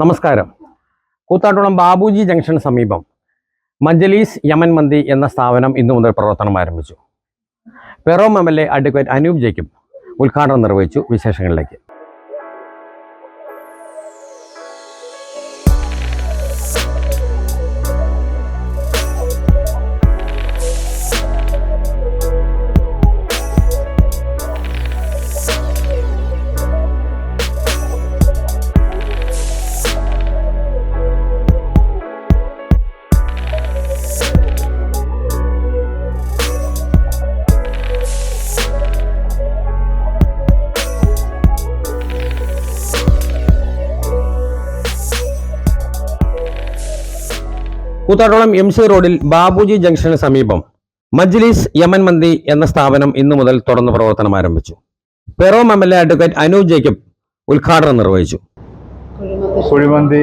നമസ്കാരം. കൂത്താട്ടുളം ബാബുജി ജംഗ്ഷന് സമീപം മജലീസ് യമൻ മന്തി എന്ന സ്ഥാപനം ഇന്നു മുതൽ പ്രവർത്തനം ആരംഭിച്ചു. Piravom M L A advocate Anoop Jacob ഉദ്ഘാടനം നിർവഹിച്ചു വിശേഷങ്ങളിലേക്ക്. കൂത്താട്ടുളം എം സി റോഡിൽ ബാബുജി ജംഗ്ഷന് സമീപം മജ്ലിസ് യമൻ മന്തി എന്ന സ്ഥാപനം ഇന്നു മുതൽ തുറന്ന് പ്രവർത്തനം ആരംഭിച്ചു. Piravom M L A advocate Anuj Jacob ഉദ്ഘാടനം നിർവഹിച്ചു. കുഴിമന്തി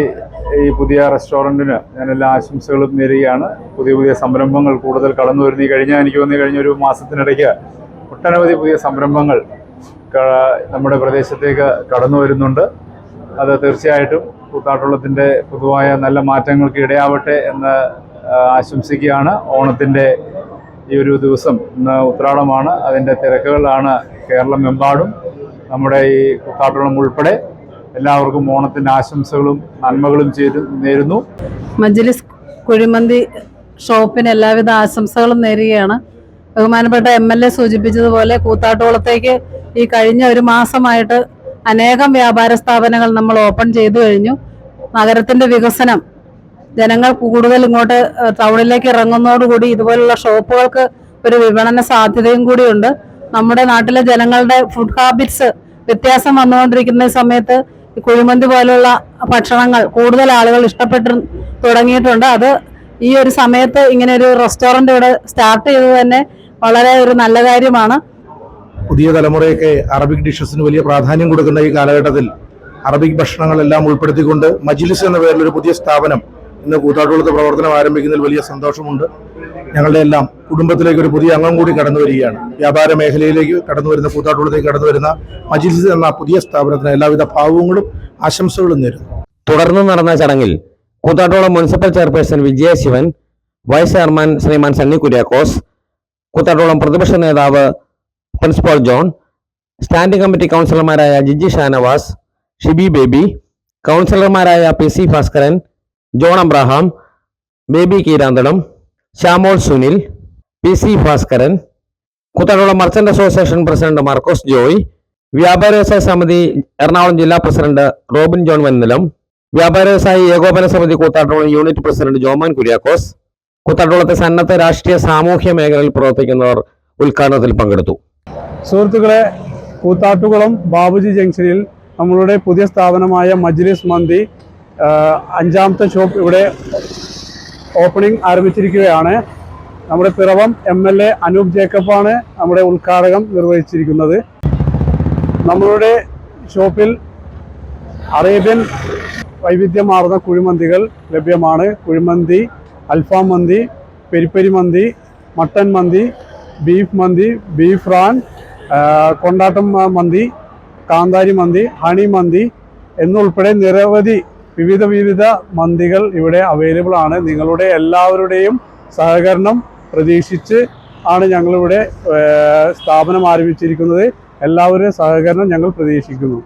ഈ പുതിയ റെസ്റ്റോറന്റിന് ഞാൻ എല്ലാ ആശംസകളും നേരുകയാണ്. പുതിയ പുതിയ സംരംഭങ്ങൾ കൂടുതൽ കടന്നു വരുന്ന കഴിഞ്ഞ എനിക്ക് തോന്നി കഴിഞ്ഞ ഒരു മാസത്തിനിടയ്ക്ക് ഒട്ടനവധി പുതിയ സംരംഭങ്ങൾ നമ്മുടെ പ്രദേശത്തേക്ക് കടന്നു വരുന്നുണ്ട് അത് തീർച്ചയായിട്ടും കൂത്താട്ടുള്ളത്തിന്റെ പൊതുവായ നല്ല മാറ്റങ്ങൾക്ക് ഇടയാവട്ടെ എന്ന് ആശംസിക്കുകയാണ്. ഓണത്തിന്റെ ഈ ഒരു ദിവസം ഇന്ന് ഉത്രാടമാണ്. അതിന്റെ തിരക്കുകളാണ് കേരളമെമ്പാടും. നമ്മുടെ ഈ കൂത്താട്ടുളം ഉൾപ്പെടെ എല്ലാവർക്കും ഓണത്തിന്റെ ആശംസകളും നന്മകളും ചെയ്തു നേരുന്നു. മജ്ലിസ് കുഴിമന്തി ഷോപ്പിന് എല്ലാവിധ ആശംസകളും നേരുകയാണ്. ബഹുമാനപ്പെട്ട എം എൽ എ സൂചിപ്പിച്ചതുപോലെ കൂത്താട്ടോളത്തേക്ക് ഈ കഴിഞ്ഞ ഒരു മാസമായിട്ട് അനേകം വ്യാപാര സ്ഥാപനങ്ങൾ നമ്മൾ ഓപ്പൺ ചെയ്തു കഴിഞ്ഞു. നഗരത്തിന്റെ വികസനം ജനങ്ങൾ കൂടുതൽ ഇങ്ങോട്ട് ടൗണിലേക്ക് ഇറങ്ങുന്നതോടുകൂടി ഇതുപോലുള്ള ഷോപ്പുകൾക്ക് ഒരു വിപണന സാധ്യതയും കൂടിയുണ്ട് നമ്മുടെ നാട്ടിലെ ജനങ്ങളുടെ ഫുഡ് ഹാബിറ്റ്സ് വ്യത്യാസം വന്നുകൊണ്ടിരിക്കുന്ന സമയത്ത് കുഴിമന്തി പോലുള്ള ഭക്ഷണങ്ങൾ കൂടുതൽ ആളുകൾ ഇഷ്ടപ്പെട്ടു തുടങ്ങിയിട്ടുണ്ട്. അത് ഈ ഒരു സമയത്ത് ഇങ്ങനെ ഒരു റെസ്റ്റോറന്റ് ഇവിടെ സ്റ്റാർട്ട് ചെയ്തത് തന്നെ വളരെ ഒരു നല്ല കാര്യമാണ്. പുതിയ തലമുറയൊക്കെ അറബിക് ഡിഷസിന് വലിയ പ്രാധാന്യം കൊടുക്കുന്ന ഈ കാലഘട്ടത്തിൽ അറബിക് ഭക്ഷണങ്ങളെല്ലാം ഉൾപ്പെടുത്തിക്കൊണ്ട് മജിലിസ് എന്ന പേരിൽ ഒരു പുതിയ സ്ഥാപനം ഇന്ന് കൂത്താട്ടുകുളത്ത് പ്രവർത്തനം ആരംഭിക്കുന്നതിൽ വലിയ സന്തോഷമുണ്ട്. ഞങ്ങളുടെ എല്ലാം കുടുംബത്തിലേക്ക് ഒരു പുതിയ അംഗം കൂടി കടന്നു വരികയാണ്. വ്യാപാര മേഖലയിലേക്ക് കടന്നു വരുന്ന കൂത്താട്ടുകുളത്തേക്ക് കടന്നു വരുന്ന മജിലിസ് എന്ന പുതിയ സ്ഥാപനത്തിന് എല്ലാവിധ ഭാവങ്ങളും ആശംസകളും നേരുന്നു. തുടർന്ന് നടന്ന ചടങ്ങിൽ Koothattukulam municipal chairperson Vijaya Sivan vice chairman Sriman Sunny Kuriakose Koothattukulam പ്രതിപക്ഷ നേതാവ് പ്രിൻസിപ്പൽ ജോൺ സ്റ്റാൻഡിംഗ് കമ്മിറ്റി കൗൺസിലർമാരായ ജിജി ഷാനവാസ് ഷിബി ബേബി കൗൺസിലർമാരായ P C Bhaskaran John Abraham Baby Keeranthalam Shyamol Sunil P C Bhaskaran Koothattukulam merchant association president Markose Joy Vyapara Vyavasaya Samiti Ernakulam ജില്ലാ president Robin John വന്നിലം വ്യാപാര വ്യവസായി ഏകോപന സമിതി Koothattukulam unit president Joman Kuriakose കൂത്താട്ടോളത്തെ സന്നദ്ധ രാഷ്ട്രീയ സാമൂഹ്യ മേഖലയിൽ പ്രവർത്തിക്കുന്നവർ ഉദ്ഘാടനത്തിൽ പങ്കെടുത്തു. സുഹൃത്തുക്കളെ കൂത്താട്ടുകുളം ബാബുജി ജംഗ്ഷനിൽ നമ്മളുടെ പുതിയ സ്ഥാപനമായ മജ്ലിസ് മന്തി അഞ്ചാമത്തെ ഷോപ്പ് ഇവിടെ ഓപ്പണിംഗ് ആരംഭിച്ചിരിക്കുകയാണ്. നമ്മുടെ Piravom M L A Anoop ജേക്കബാണ് നമ്മുടെ ഉദ്ഘാടകം നിർവഹിച്ചിരിക്കുന്നത്. നമ്മളുടെ ഷോപ്പിൽ അറേബ്യൻ വൈവിധ്യമാർന്ന കുഴിമന്തികൾ ലഭ്യമാണ്. കുഴിമന്തി അൽഫാം മന്തി പെരിപ്പരി മന്തി മട്ടൻ മന്തി ബീഫ് മന്തി ബീഫ് റാൻ കൊണ്ടാട്ടം മന്തി കാന്താരി മന്തി ഹണി മന്തി എന്നുൾപ്പെടെ നിരവധി വിവിധ വിവിധ മന്തികൾ ഇവിടെ അവൈലബിൾ ആണ്. നിങ്ങളുടെ എല്ലാവരുടെയും സഹകരണം പ്രതീക്ഷിച്ച് ആണ് ഞങ്ങളിവിടെ സ്ഥാപനം ആരംഭിച്ചിരിക്കുന്നത്. എല്ലാവരുടെയും സഹകരണം ഞങ്ങൾ പ്രതീക്ഷിക്കുന്നു.